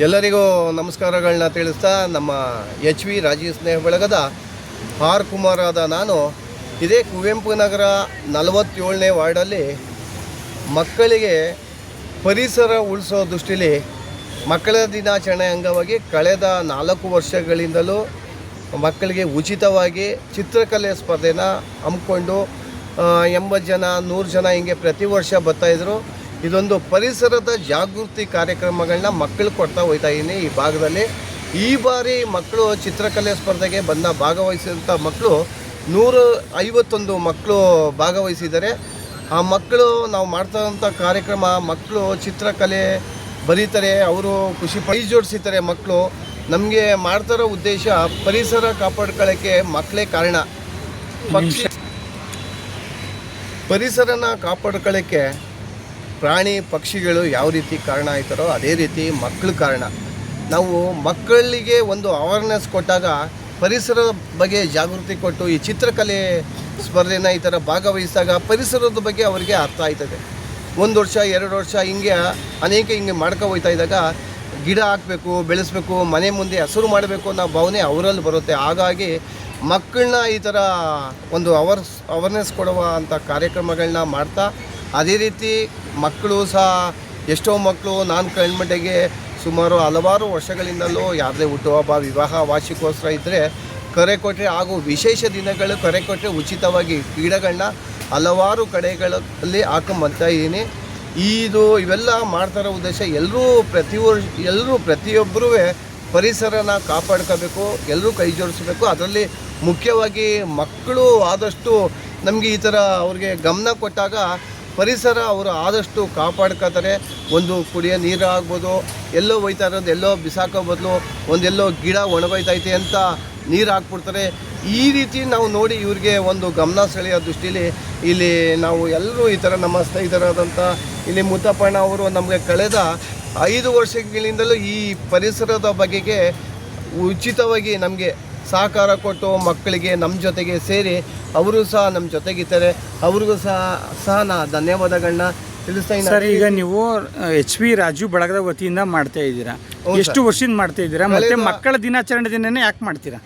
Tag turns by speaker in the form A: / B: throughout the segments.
A: ಎಲ್ಲರಿಗೂ ನಮಸ್ಕಾರಗಳನ್ನ ತಿಳಿಸ್ತಾ ನಮ್ಮ ಎಚ್ ವಿ ರಾಜೀವ್ ಸ್ನೇಹ ಬಳಗದ ಆರ್ ಕುಮಾರ್ ಆದ ನಾನು. ಇದೇ ಕುವೆಂಪು ನಗರ ನಲವತ್ತೇಳನೇ ವಾರ್ಡಲ್ಲಿ ಮಕ್ಕಳಿಗೆ ಪರಿಸರ ಉಳಿಸೋ ದೃಷ್ಟಿಲಿ ಮಕ್ಕಳ ದಿನಾಚರಣೆ ಅಂಗವಾಗಿ ಕಳೆದ ನಾಲ್ಕು ವರ್ಷಗಳಿಂದಲೂ ಮಕ್ಕಳಿಗೆ ಉಚಿತವಾಗಿ ಚಿತ್ರಕಲೆ ಸ್ಪರ್ಧೆನ ಹಮ್ಮಿಕೊಂಡು ಎಂಬತ್ತು ಜನ, ನೂರು ಜನ ಹಿಂಗೆ ಪ್ರತಿ ವರ್ಷ ಬರ್ತಾಯಿದ್ರು ಇದೊಂದು ಪರಿಸರದ ಜಾಗೃತಿ ಕಾರ್ಯಕ್ರಮಗಳನ್ನ ಮಕ್ಕಳು ಕೊಡ್ತಾ ಹೋಗ್ತಾ ಇದ್ದೀನಿ. ಈ ಭಾಗದಲ್ಲಿ ಈ ಬಾರಿ ಮಕ್ಕಳು ಚಿತ್ರಕಲೆ ಸ್ಪರ್ಧೆಗೆ ಬಂದ ಭಾಗವಹಿಸಿದಂಥ ಮಕ್ಕಳು ನೂರು ಐವತ್ತೊಂದು ಮಕ್ಕಳು ಭಾಗವಹಿಸಿದ್ದಾರೆ. ಆ ಮಕ್ಕಳು ನಾವು ಮಾಡ್ತಾ ಕಾರ್ಯಕ್ರಮ ಮಕ್ಕಳು ಚಿತ್ರಕಲೆ ಬರೀತಾರೆ ಅವರು ಖುಷಿ ಪೈ ಜೋಡಿಸಿದ್ದಾರೆ ಮಕ್ಕಳು. ನಮಗೆ ಮಾಡ್ತಾರೋ ಉದ್ದೇಶ ಪರಿಸರ ಕಾಪಾಡ್ಕೊಳ್ಳೋಕ್ಕೆ ಮಕ್ಕಳೇ ಕಾರಣ. ಪಕ್ಷಿ ಪರಿಸರನ ಕಾಪಾಡ್ಕೊಳ್ಳೋಕ್ಕೆ ಪ್ರಾಣಿ ಪಕ್ಷಿಗಳು ಯಾವ ರೀತಿ ಕಾರಣ ಆಯ್ತಾರೋ ಅದೇ ರೀತಿ ಮಕ್ಕಳು ಕಾರಣ. ನಾವು ಮಕ್ಕಳಿಗೆ ಒಂದು ಅವೇರ್ನೆಸ್ ಕೊಟ್ಟಾಗ ಪರಿಸರದ ಬಗ್ಗೆ ಜಾಗೃತಿ ಕೊಟ್ಟು ಈ ಚಿತ್ರಕಲೆ ಸ್ಪರ್ಧೆನ ಈ ಥರ ಭಾಗವಹಿಸಿದಾಗ ಪರಿಸರದ ಬಗ್ಗೆ ಅವರಿಗೆ ಅರ್ಥ ಆಯ್ತದೆ. ಒಂದು ವರ್ಷ, ಎರಡು ವರ್ಷ ಹಿಂಗೆ ಅನೇಕ ಹಿಂಗೆ ಮಾಡ್ಕೊ ಹೋಗ್ತಾ ಇದ್ದಾಗ ಗಿಡ ಹಾಕಬೇಕು, ಬೆಳೆಸಬೇಕು, ಮನೆ ಮುಂದೆ ಹಸಿರು ಮಾಡಬೇಕು ಅನ್ನೋ ಭಾವನೆ ಅವರಲ್ಲಿ ಬರುತ್ತೆ. ಹಾಗಾಗಿ ಮಕ್ಕಳನ್ನ ಈ ಥರ ಒಂದು ಅವರ್ಸ್ ಅವೇರ್ನೆಸ್ ಕೊಡುವ ಅಂಥ ಕಾರ್ಯಕ್ರಮಗಳನ್ನ ಮಾಡ್ತಾ, ಅದೇ ರೀತಿ ಮಕ್ಕಳು ಸಹ ಎಷ್ಟೋ ಮಕ್ಕಳು ನಾನು ಕಣ್ಮಟ್ಟಿಗೆ ಸುಮಾರು ಹಲವಾರು ವರ್ಷಗಳಿಂದಲೂ ಯಾವುದೇ ಹುಟ್ಟುಹಬ್ಬ, ವಿವಾಹ, ವಾರ್ಷಿಕೋತ್ಸವ ಇದ್ದರೆ ಕರೆ ಕೊಟ್ಟರೆ ಹಾಗೂ ವಿಶೇಷ ದಿನಗಳು ಕರೆ ಕೊಟ್ಟರೆ ಉಚಿತವಾಗಿ ಕ್ರೀಡೆಗಳನ್ನ ಹಲವಾರು ಕಡೆಗಳಲ್ಲಿ ಹಾಕೊಂಬರ್ತಾ ಇದ್ದೀನಿ ಇದು ಇವೆಲ್ಲ ಮಾಡ್ತಾರೋ ಉದ್ದೇಶ ಎಲ್ಲರೂ ಪ್ರತಿ ವರ್ಷ ಎಲ್ಲರೂ ಪ್ರತಿಯೊಬ್ಬರೂ ಪರಿಸರನ ಕಾಪಾಡ್ಕೋಬೇಕು, ಎಲ್ಲರೂ ಕೈ ಜೋಡಿಸ್ಬೇಕು. ಅದರಲ್ಲಿ ಮುಖ್ಯವಾಗಿ ಮಕ್ಕಳು ಆದಷ್ಟು ನಮಗೆ ಈ ಥರ ಅವ್ರಿಗೆ ಗಮನ ಕೊಟ್ಟಾಗ ಪರಿಸರ ಅವರು ಆದಷ್ಟು ಕಾಪಾಡ್ಕೋತಾರೆ ಒಂದು ಕುಡಿಯೋ ನೀರು ಆಗ್ಬೋದು, ಎಲ್ಲೋ ಹೋಯ್ತಾ ಇರೋದು, ಎಲ್ಲೋ ಬಿಸಾಕೋ ಬದಲು ಒಂದೆಲ್ಲೋ ಗಿಡ ಒಣಗೋಯ್ತೈತೆ ಅಂತ ನೀರು ಹಾಕ್ಬಿಡ್ತಾರೆ. ಈ ರೀತಿ ನಾವು ನೋಡಿ ಇವ್ರಿಗೆ ಒಂದು ಗಮನ ಸೆಳೆಯೋ ದೃಷ್ಟಿಲಿ ಇಲ್ಲಿ ನಾವು ಎಲ್ಲರೂ ಈ ಥರ ನಮ್ಮ ಸ್ನೇಹಿತರಾದಂಥ ಇಲ್ಲಿ ಮುತ್ತಪ್ಪಣ್ಣ ಅವರು ನಮಗೆ ಕಳೆದ ಐದು ವರ್ಷಗಳಿಂದಲೂ ಈ ಪರಿಸರದ ಬಗೆಗೆ ಉಚಿತವಾಗಿ ನಮಗೆ ಸಹಕಾರ ಕೊಟ್ಟು ಮಕ್ಕಳಿಗೆ ನಮ್ಮ ಜೊತೆಗೆ ಸೇರಿ ಅವರು ಸಹ ನಮ್ಮ ಜೊತೆಗಿದ್ದಾರೆ. ಅವ್ರಿಗೂ ಸಹ ಸಹ ನಾ ಧನ್ಯವಾದಗಳನ್ನ ತಿಳಿಸ್ತಾ
B: ಸರ್ ಈಗ ನೀವು ಎಚ್ ಪಿ ರಾಜು ಬಳಗದ ವತಿಯಿಂದ ಮಾಡ್ತಾ ಇದ್ದೀರಾ? ಎಷ್ಟು ವರ್ಷದಿಂದ ಮಾಡ್ತಾ ಇದ್ದೀರಾ? ಮತ್ತೆ ಮಕ್ಕಳ ದಿನಾಚರಣೆ ದಿನನೇ ಯಾಕೆ ಮಾಡ್ತೀರಾ?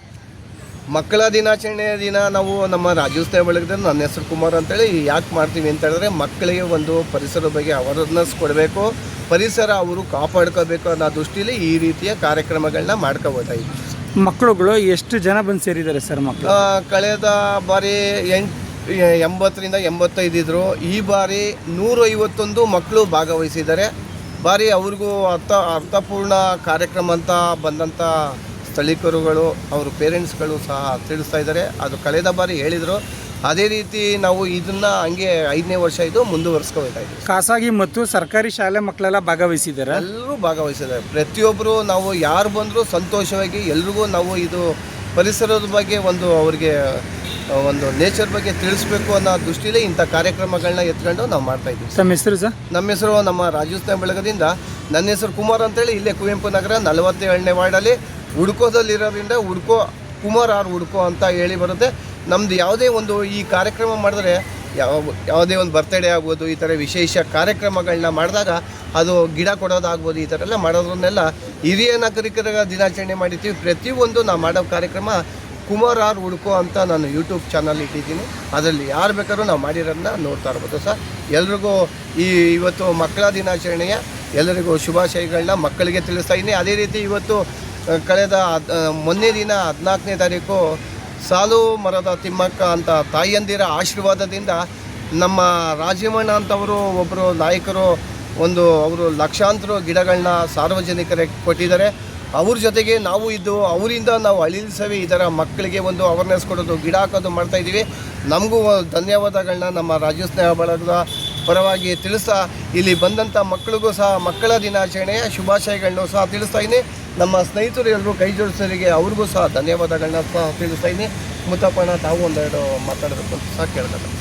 A: ಮಕ್ಕಳ ದಿನಾಚರಣೆಯ ದಿನ ನಾವು ನಮ್ಮ ರಾಜ್ಯೋತ್ಸವ ಬಳಗದ ನನ್ನ ಹೆಸರು ಕುಮಾರ್ ಅಂತೇಳಿ ಯಾಕೆ ಮಾಡ್ತೀವಿ ಅಂತ ಹೇಳಿದ್ರೆ ಮಕ್ಕಳಿಗೆ ಒಂದು ಪರಿಸರದ ಬಗ್ಗೆ ಅವೇರ್ನೆಸ್ ಕೊಡಬೇಕು. ಪರಿಸರ ಅವರು ಕಾಪಾಡ್ಕೋಬೇಕು ಅನ್ನೋ ದೃಷ್ಟಿಯಲ್ಲಿ ಈ ರೀತಿಯ ಕಾರ್ಯಕ್ರಮಗಳನ್ನ ಮಾಡ್ಕೋಬೋದಾ ಇದ್ವಿ
B: ಮಕ್ಕಳುಗಳು ಎಷ್ಟು ಜನ ಬಂದು ಸೇರಿದ್ದಾರೆ ಸರ್ ಮಕ್ಕಳು
A: ಕಳೆದ ಬಾರಿ ಎಂಟು, ಎಂಬತ್ತರಿಂದ ಎಂಬತ್ತೈದು ಇದ್ರು. ಈ ಬಾರಿ ನೂರೈವತ್ತೊಂದು ಮಕ್ಕಳು ಭಾಗವಹಿಸಿದ್ದಾರೆ. ಬಾರಿ ಅವ್ರಿಗೂ ಅರ್ಥ, ಅರ್ಥಪೂರ್ಣ ಕಾರ್ಯಕ್ರಮ ಅಂತ ಬಂದಂಥ ಸ್ಥಳೀಕರುಗಳು, ಅವ್ರ ಪೇರೆಂಟ್ಸ್ಗಳು ಸಹ ತಿಳಿಸ್ತಾ ಇದ್ದಾರೆ. ಅದು ಕಳೆದ ಬಾರಿ ಹೇಳಿದರು. ಅದೇ ರೀತಿ ನಾವು ಇದನ್ನ ಹಂಗೆ ಐದನೇ ವರ್ಷ ಇದು ಮುಂದುವರ್ಸ್ಕೊಳ್ತಾ ಇದ್ದೀವಿ
B: ಖಾಸಗಿ ಮತ್ತು ಸರ್ಕಾರಿ ಶಾಲೆ ಮಕ್ಕಳೆಲ್ಲ ಭಾಗವಹಿಸಿದ್ದಾರೆ
A: ಎಲ್ಲರೂ ಭಾಗವಹಿಸಿದ್ದಾರೆ. ಪ್ರತಿಯೊಬ್ಬರು ನಾವು ಯಾರು ಬಂದರೂ ಸಂತೋಷವಾಗಿ ಎಲ್ರಿಗೂ ನಾವು ಇದು ಪರಿಸರದ ಬಗ್ಗೆ ಒಂದು ಅವ್ರಿಗೆ ಒಂದು ನೇಚರ್ ಬಗ್ಗೆ ತಿಳಿಸ್ಬೇಕು ಅನ್ನೋ ದೃಷ್ಟಿಯಲ್ಲಿ ಇಂಥ ಕಾರ್ಯಕ್ರಮಗಳನ್ನ ಎತ್ಕೊಂಡು ನಾವು ಮಾಡ್ತಾ ಇದ್ದೀವಿ.
B: ನಮ್ಮ ಹೆಸರು ಸರ್?
A: ನಮ್ಮ ಹೆಸರು ನಮ್ಮ ರಾಜಸ್ಥಾನ ಬೆಳಗದಿಂದ. ನನ್ನ ಹೆಸರು ಕುಮಾರ್ ಅಂತೇಳಿ ಇಲ್ಲೇ ಕುವೆಂಪು ನಗರ ನಲವತ್ತೇಳನೇ ವಾರ್ಡಲ್ಲಿ. ಹುಡ್ಕೋದಲ್ಲಿರೋದ್ರಿಂದ ಹುಡ್ಕೋ ಕುಮಾರ್ ಆರ್ ಹುಡುಕು ಅಂತ ಹೇಳಿ ಬರುತ್ತೆ. ನಮ್ದು ಯಾವುದೇ ಒಂದು ಈ ಕಾರ್ಯಕ್ರಮ ಮಾಡಿದ್ರೆ ಯಾವ, ಯಾವುದೇ ಒಂದು ಬರ್ತಡೇ ಆಗ್ಬೋದು, ಈ ಥರ ವಿಶೇಷ ಕಾರ್ಯಕ್ರಮಗಳನ್ನ ಮಾಡಿದಾಗ ಅದು ಗಿಡ ಕೊಡೋದಾಗ್ಬೋದು, ಈ ಥರ ಎಲ್ಲ ಮಾಡೋದನ್ನೆಲ್ಲ ಹಿರಿಯ ನಾಗರಿಕರ ದಿನಾಚರಣೆ ಮಾಡಿರ್ತೀವಿ. ಪ್ರತಿಯೊಂದು ನಾವು ಮಾಡೋ ಕಾರ್ಯಕ್ರಮ ಕುಮಾರ್ ಆರ್ ಹುಡುಕು ಅಂತ ನಾನು ಯೂಟ್ಯೂಬ್ ಚಾನಲ್ ಇಟ್ಟಿದ್ದೀನಿ. ಅದರಲ್ಲಿ ಯಾರು ಬೇಕಾದ್ರೂ ನಾವು ಮಾಡಿರೋದನ್ನ ನೋಡ್ತಾ ಇರ್ಬೋದು ಸರ್. ಎಲ್ರಿಗೂ ಈ ಇವತ್ತು ಮಕ್ಕಳ ದಿನಾಚರಣೆಯ ಎಲ್ಲರಿಗೂ ಶುಭಾಶಯಗಳನ್ನ ಮಕ್ಕಳಿಗೆ ತಿಳಿಸ್ತಾ ಇದ್ದೀನಿ. ಅದೇ ರೀತಿ ಇವತ್ತು ಕಳೆದ ಮೊನ್ನೆ ದಿನ ಹದಿನಾಲ್ಕನೇ ತಾರೀಕು ಸಾಲು ಮರದ ತಿಮ್ಮಕ್ಕ ಅಂತ ತಾಯಿಯಂದಿರ ಆಶೀರ್ವಾದದಿಂದ ನಮ್ಮ ರಾಜೀವಣ್ಣ ಅಂತವರು ಒಬ್ಬರು ನಾಯಕರು, ಒಂದು ಅವರು ಲಕ್ಷಾಂತರ ಗಿಡಗಳನ್ನ ಸಾರ್ವಜನಿಕರಿಗೆ ಕೊಟ್ಟಿದ್ದಾರೆ. ಅವ್ರ ಜೊತೆಗೆ ನಾವು ಇದ್ದು ಅವರಿಂದ ನಾವು ಅಳಿಸವಿ ಇದರ ಮಕ್ಕಳಿಗೆ ಒಂದು ಅವೇರ್ನೆಸ್ ಕೊಡೋದು, ಗಿಡ ಹಾಕೋದು ಮಾಡ್ತಾಯಿದ್ದೀವಿ ನಮಗೂ ಧನ್ಯವಾದಗಳನ್ನ ನಮ್ಮ ರಾಜ್ಯ ಸ್ನೇಹ ಬಳಗದ ಪರವಾಗಿ ತಿಳಿಸ್ತಾ ಇಲ್ಲಿ ಬಂದಂಥ ಮಕ್ಕಳಿಗೂ ಸಹ ಮಕ್ಕಳ ದಿನಾಚರಣೆಯ ಶುಭಾಶಯಗಳನ್ನು ಸಹ ತಿಳಿಸ್ತಾ ಇದ್ದೀನಿ. ನಮ್ಮ ಸ್ನೇಹಿತರು ಎಲ್ಲರೂ ಕೈ ಜೋಡಿಸೋರಿಗೆ ಅವ್ರಿಗೂ ಸಹ ಧನ್ಯವಾದಗಳನ್ನ ಸಹ ತಿಳಿಸ್ತಾ ಇದ್ದೀನಿ. ಮುತ್ತಪ್ಪಣ್ಣ ತಾವು ಒಂದೆರಡು ಮಾತಾಡಬೇಕು ಅಂತ ಸಹ ಕೇಳ್ತಾರೆ